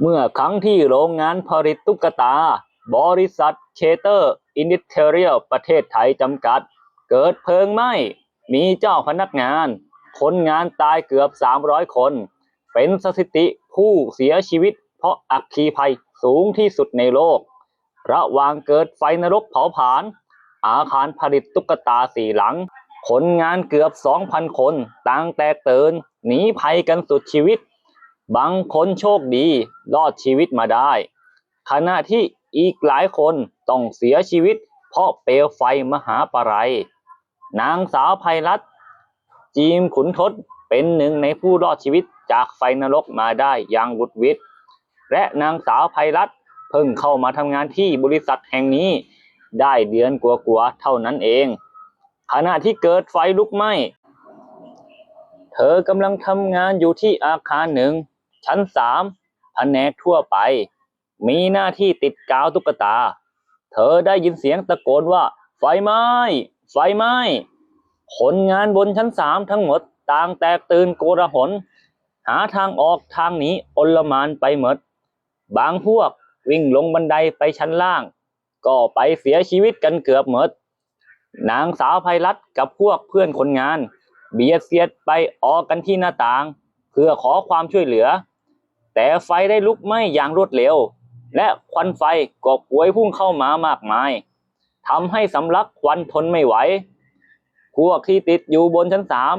เมื่อครั้งที่โรงงานผลิตตุ๊กตา บริษัทเคเตอร์อินดิเทเรียลประเทศไทยจำกัด เกิดเพลิงไหม้ มีเจ้าพนักงาน คนงานตายเกือบ 300 คน เป็นสถิติผู้เสียชีวิต เพราะอัคคีภัยสูงที่สุดในโลก ระหว่างเกิดไฟนรกเผาผลาญอาคารผลิตตุ๊กตาสี่หลังคนงานเกือบ 2,000 คนต่างแตกตื่นหนีภัยกันสุดชีวิต บางคนโชคดีรอดชีวิตมาได้ ขณะที่อีกหลายคนต้องเสียชีวิต เพราะเปลวไฟมหาปะไรนางสาวภัยรัตน์จีมขุนทศเป็นหนึ่งในผู้รอดชีวิตจากไฟนรกมาได้อย่างบุดวิดและนางสาวภัยรัตน์เพิ่งเข้ามาทำงานที่บริษัทแห่งนี้ ได้เดือนกว่าๆเท่านั้นเอง ขณะที่เกิดไฟลุกไหม้ เธอกำลังทำงานอยู่ที่อาคารหนึ่ง ชั้นสามแผนกทั่วไป มีหน้าที่ติดกาวตุ๊กตา เธอได้ยินเสียงตะโกนว่า ไฟไหม้ไฟไหม้คนงานบนชั้นสามทั้งหมดต่างแตกตื่นโกระหน หาทางออกทางหนีอลมานไปหมด บางพวกวิ่งลงบันไดไปชั้นล่าง ก็ไปเสียชีวิตกันเกือบหมด นางสาวภัยรัตนกับพวกเพื่อนคนงาน เบียดเสียดไปออกกันที่หน้าต่าง เพื่อขอความช่วยเหลือ แต่ไฟได้ลุกไหม้อย่างรวดเร็ว และควันไฟก็พวยพุ่งเข้ามามากมายทำให้สำลักควันทนไม่ไหวพวกที่ติดอยู่บนชั้นสาม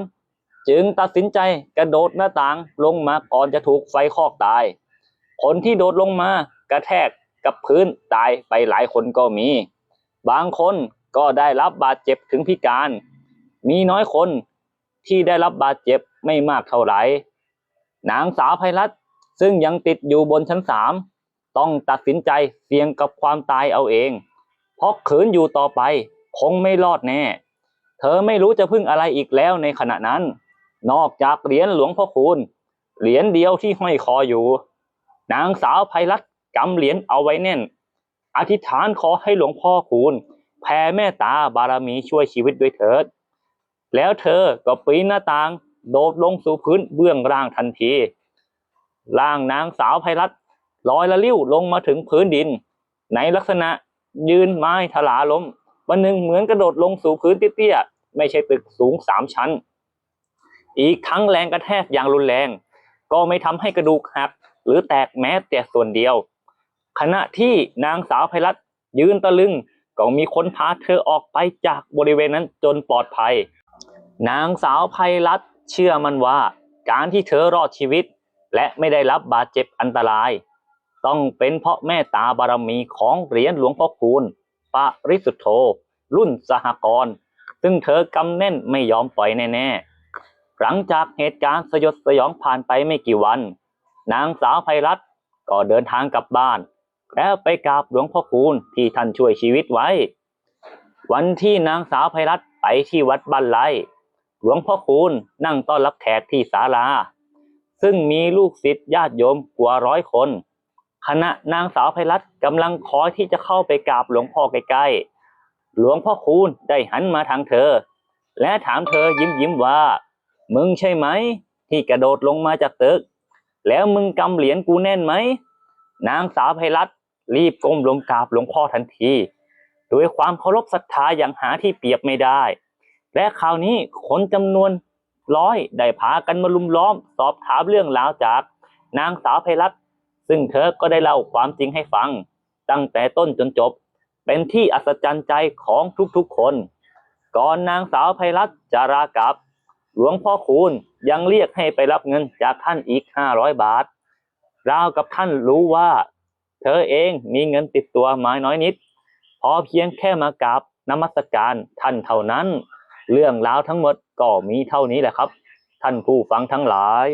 จึงตัดสินใจกระโดดหน้าต่างลงมาก่อนจะถูกไฟคอกตาย คนที่โดดลงมากระแทกกับพื้นตายไปหลายคนก็มี บางคนก็ได้รับบาดเจ็บถึงพิการ มีน้อยคนที่ได้รับบาดเจ็บไม่มากเท่าไหร่นางสาวไพรัตน ซึ่งยังติดอยู่บนชั้นสามต้องตัดสินใจเสี่ยงกับความตายเอาเอง เพราะขืนอยู่ต่อไป คงไม่รอดแน่ เธอไม่รู้จะพึ่งอะไรอีกแล้วในขณะนั้น นอกจากเหรียญหลวงพ่อคูณ เหรียญเดียวที่ห้อยคออยู่ นางสาวไพรัตกำเหรียญเอาไว้แน่น อธิษฐานขอให้หลวงพ่อคูณ แผ่เมตตาบารมีช่วยชีวิตด้วยเถิด แล้วเธอก็ปีนหน้าต่าง โดดลงสู่พื้นเบื้องล่างทันที ร่างนางสาวไพรัตลอยละลิ้วลงมาถึงพื้นดิน ในลักษณะยืนไม้ถลาล้มวันหนึ่งเหมือนกระโดดลงสู่พื้นเตี้ยๆไม่ใช่ตึกสูงสามชั้น อีกทั้งแรงกระแทกอย่างรุนแรง ก็ไม่ทำให้กระดูกหักหรือแตกแม้แต่ส่วนเดียว ขณะที่นางสาวไพรัตยืนตะลึงก็มีคนพาเธอออกไปจากบริเวณนั้นจนปลอดภัย นางสาวไพรัตเชื่อมันว่า การที่เธอรอดชีวิต และไม่ได้รับบาดเจ็บอันตราย ต้องเป็นเพราะแม่ตาบารมีของเหรียญหลวงพ่อคูณปะริสุทโธรุ่นสหกรณ์ซึ่งเธอกำแน่นไม่ยอมปล่อยแน่ๆ หลังจากเหตุการณ์สยดสยองผ่านไปไม่กี่วัน นางสาวไพรัตก็เดินทางกลับบ้าน แล้วไปกราบหลวงพ่อคูณที่ท่านช่วยชีวิตไว้ วันที่นางสาวไพรัตไปที่วัดบ้านไร่หลวงพ่อคูณนั่งต้อนรับแขกที่ศาลา ซึ่งมีลูกศิษย์ญาติโยมกว่าร้อยคนขณะนางสาวไพรัตกำลังคอที่จะเข้าไปกราบหลวงพ่อใกล้ๆ หลวงพ่อคูณได้หันมาทางเธอ และถามเธอยิ้มยิ้มๆว่า มึงใช่ไหม ที่กระโดดลงมาจากตึก แล้วมึงกำเหรียญกูแน่นไหม นางสาวไพรัตรีบก้มลงกราบหลวงพ่อทันทีโดยความเคารพศรัทธาอย่างหาที่เปรียบไม่ได้ และคราวนี้คนจำนวน ร้อยได้พากันมาลุมล้อม สอบถามเรื่องราวจาก นางสาวไพรัตน์ซึ่งเธอก็ได้เล่าความจริงให้ฟัง ตั้งแต่ต้นจนจบ เป็นที่อัศจรรย์ใจของทุกๆคน ก่อนนางสาวไพรัตน์จะรากับ หลวงพ่อคูณยังเรียกให้ไปรับเงินจากท่านอีกห้าร้อยบาท ราวกับท่านรู้ว่า เธอเองมีเงินติดตัวมาน้อยนิด พอเพียงแค่มากราบนมัสการท่านเท่านั้น เรื่องราวทั้งหมดก็มีเท่านี้แหละครับ ท่านผู้ฟังทั้งหลาย